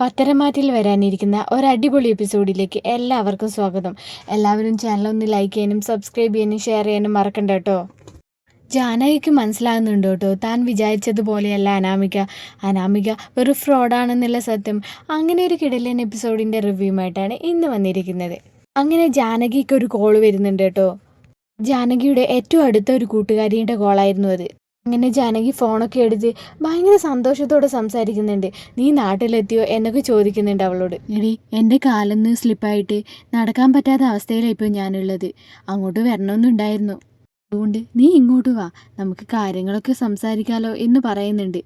പത്തരമാറ്റിൽ വരാനിരിക്കുന്ന ഒരു അടിപൊളി എപ്പിസോഡിലേക്ക് എല്ലാവർക്കും സ്വാഗതം. എല്ലാവരും ചാനൽ ഒന്ന് ലൈക്ക് ചെയ്യാനും സബ്സ്ക്രൈബ് ചെയ്യാനും ഷെയർ ചെയ്യാനും മറക്കണ്ട കേട്ടോ. ജാനകിക്ക് മനസ്സിലാകുന്നുണ്ട് കേട്ടോ താൻ വിചാരിച്ചതുപോലെയല്ല അനാമിക. അനാമിക ഒരു ഫ്രോഡാണെന്നുള്ള സത്യം അങ്ങനെ ഒരു കിടലൻ എപ്പിസോഡിന്റെ റിവ്യൂമായിട്ടാണ് ഇന്ന് വന്നിരിക്കുന്നത്. അങ്ങനെ ജാനകിക്ക് ഒരു കോൾ വരുന്നുണ്ട് കേട്ടോ. ജാനകിയുടെ ഏറ്റവും അടുത്ത ഒരു കൂട്ടുകാരിയുടെ കോളായിരുന്നു അത്. അങ്ങനെ ജാനകി ഫോണൊക്കെ എടുത്ത് ഭയങ്കര സന്തോഷത്തോടെ സംസാരിക്കുന്നുണ്ട്. നീ നാട്ടിലെത്തിയോ? എന്നൊക്കെ ചോദിക്കുന്നുണ്ട് അവളോട്. എടി എന്റെ കാലൊന്ന് സ്ലിപ്പായിട്ട് നടക്കാൻ പറ്റാത്ത അവസ്ഥയിലാണ് ഇപ്പോൾ ഞാനുള്ളത്. അങ്ങോട്ട് വരണമെന്നുണ്ടായിരുന്നു. അതുകൊണ്ട് നീ ഇങ്ങോട്ട് വാ. നമുക്ക് കാര്യങ്ങളൊക്കെ സംസാരിക്കാലോ എന്ന് പറയുന്നുണ്ട്.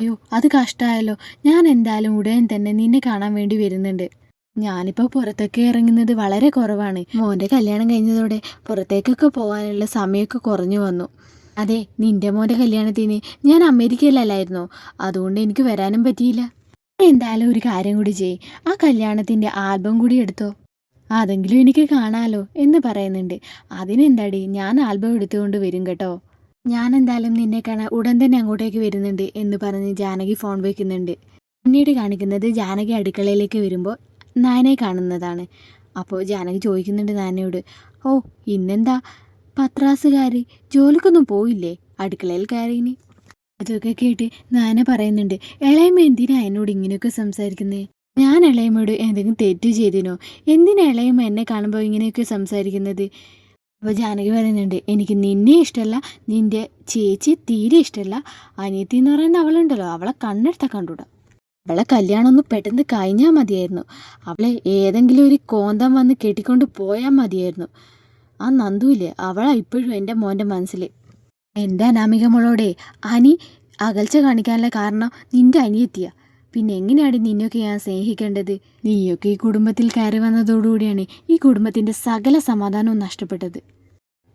അയ്യോ അത് കഷ്ടമായല്ലോ ഞാൻ എന്തായാലും ഉടൻ തന്നെ നിന്നെ കാണാൻ വേണ്ടി വരുന്നുണ്ട്. ഞാനിപ്പോൾ പുറത്തൊക്കെ ഇറങ്ങുന്നത് വളരെ കുറവാണ്. മോന്റെ കല്യാണം കഴിഞ്ഞതോടെ പുറത്തേക്കൊക്കെ പോകാനുള്ള സമയമൊക്കെ കുറഞ്ഞു വന്നു. അതെ നിന്റെ മോന്റെ കല്യാണത്തിന് ഞാൻ അമേരിക്കയിലല്ലായിരുന്നു. അതുകൊണ്ട് എനിക്ക് വരാനും പറ്റിയില്ല. എന്തായാലും ഒരു കാര്യം കൂടി ചെയ് ആ കല്യാണത്തിന്റെ ആൽബം കൂടി എടുത്തോ. അതെങ്കിലും എനിക്ക് കാണാലോ എന്ന് പറയുന്നുണ്ട്. അതിനെന്താടി? ഞാൻ ആൽബം എടുത്തുകൊണ്ട് വരും കേട്ടോ. ഞാൻ എന്തായാലും നിന്നെ കാണാൻ ഉടൻ തന്നെ അങ്ങോട്ടേക്ക് വരുന്നുണ്ട് എന്ന് പറഞ്ഞ് ജാനകി ഫോൺ വയ്ക്കുന്നുണ്ട് പിന്നീട് കാണിക്കുന്നത് ജാനകി അടുക്കളയിലേക്ക് വരുമ്പോൾ നായനെ കാണുന്നതാണ്. അപ്പോൾ ജാനകി ചോദിക്കുന്നുണ്ട് നാനയോട് ഓ ഇന്നെന്താ? പത്രാസുകാരി ജോലിക്കൊന്നും പോയില്ലേ? അടുക്കളയിൽ കയറിയിനി. അതൊക്കെ കേട്ട് നാന പറയുന്നുണ്ട് ഇളയമ്മ എന്തിനാ എന്നോട് ഇങ്ങനെയൊക്കെ സംസാരിക്കുന്നേ? ഞാൻ ഇളയമ്മയോട് എന്തെങ്കിലും തെറ്റ് ചെയ്തിനോ? എന്തിനാ ഇളയമ്മ എന്നെ കാണുമ്പോൾ ഇങ്ങനെയൊക്കെ സംസാരിക്കുന്നത്? അപ്പോൾ ജാനകി പറയുന്നുണ്ട് എനിക്ക് നിന്നെ ഇഷ്ടമല്ല നിന്റെ ചേച്ചി തീരെ ഇഷ്ടമല്ല അനിയത്തി എന്ന് പറയുന്ന അവളുണ്ടല്ലോ അവളെ കണ്ണെടുത്താൽ കണ്ടുകൂടാ അവളെ കല്യാണം ഒന്ന് പെട്ടെന്ന് കഴിഞ്ഞാൽ മതിയായിരുന്നു. അവളെ ഏതെങ്കിലും ഒരു കോന്തം വന്ന് കെട്ടിക്കൊണ്ട് പോയാൽ മതിയായിരുന്നു. ആ നന്ദുവില്ലേ? അവളാ ഇപ്പോഴും എന്റെ മോന്റെ മനസ്സിൽ എന്റെ അനാമിക മോളോടെ അനി അകൽച്ച കാണിക്കാനുള്ള കാരണം നിന്റെ അനിയെത്തിയ. പിന്നെ എങ്ങനെയാണ് നിന്നെയൊക്കെ ഞാൻ സ്നേഹിക്കേണ്ടത്? നീയൊക്കെ ഈ കുടുംബത്തിൽ കയറി വന്നതോടുകൂടിയാണ് ഈ കുടുംബത്തിന്റെ സകല സമാധാനവും നഷ്ടപ്പെട്ടത്.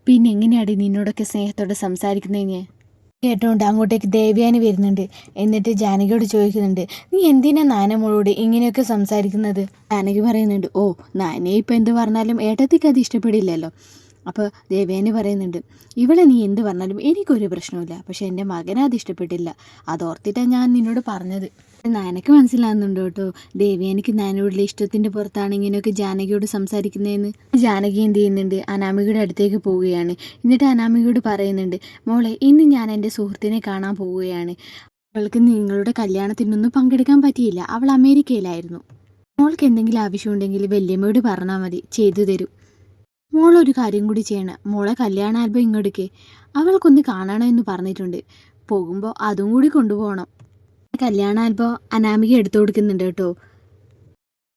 പിന്നെ എങ്ങനെയാണ് നിന്നോടൊക്കെ സ്നേഹത്തോടെ സംസാരിക്കുന്നത് ഞാൻ? കേട്ടോണ്ട് അങ്ങോട്ടേക്ക് ദേവ്യാനി വരുന്നുണ്ട്. എന്നിട്ട് ജാനകിയോട് ചോദിക്കുന്നുണ്ട് നീ എന്തിനാ നാനമ്മളോട് ഇങ്ങനെയൊക്കെ സംസാരിക്കുന്നത്? ജാനകി പറയുന്നുണ്ട് ഓ നാനേ ഇപ്പം എന്ത് പറഞ്ഞാലും ഏട്ടത്തിക്ക് അത് ഇഷ്ടപ്പെടില്ലല്ലോ. അപ്പോൾ ദേവയാനി പറയുന്നുണ്ട് ഇവളെ നീ എന്ത് പറഞ്ഞാലും എനിക്കൊരു പ്രശ്നമില്ല പക്ഷെ എന്റെ മകനെ അത് ഇഷ്ടപ്പെട്ടില്ല. അതോർത്തിട്ടാണ് ഞാൻ നിന്നോട് പറഞ്ഞത്. നാനക്ക് മനസ്സിലാകുന്നുണ്ടോ കേട്ടോ. ദേവി എനിക്ക് നാനോടുള്ള ഇഷ്ടത്തിന്റെ പുറത്താണ് ഇങ്ങനെയൊക്കെ ജാനകിയോട് സംസാരിക്കുന്നതെന്ന്. ജാനകി എന്ത് ചെയ്യുന്നുണ്ട്? അനാമികയുടെ അടുത്തേക്ക് പോവുകയാണ്. എന്നിട്ട് അനാമികയോട് പറയുന്നുണ്ട് മോളെ ഇന്ന് ഞാൻ എന്റെ സുഹൃത്തിനെ കാണാൻ പോവുകയാണ്. അവൾക്ക് നിങ്ങളുടെ കല്യാണത്തിനൊന്നും പങ്കെടുക്കാൻ പറ്റിയില്ല. അവൾ അമേരിക്കയിലായിരുന്നു. മോൾക്ക് എന്തെങ്കിലും ആവശ്യമുണ്ടെങ്കിൽ വല്യമ്മയോട് പറഞ്ഞാൽ മതി. ചെയ്തു തരും. മോളൊരു കാര്യം കൂടി ചെയ്യണം. മോളെ കല്യാണ ആൽബം ഇങ്ങോട്ടേക്ക് അവൾക്കൊന്ന് കാണണമെന്ന് പറഞ്ഞിട്ടുണ്ട്. പോകുമ്പോൾ അതും കൂടി കൊണ്ടുപോകണം. കല്യാണ ആൽബം അനാമിക എടുത്തു കൊടുക്കുന്നുണ്ട് കേട്ടോ.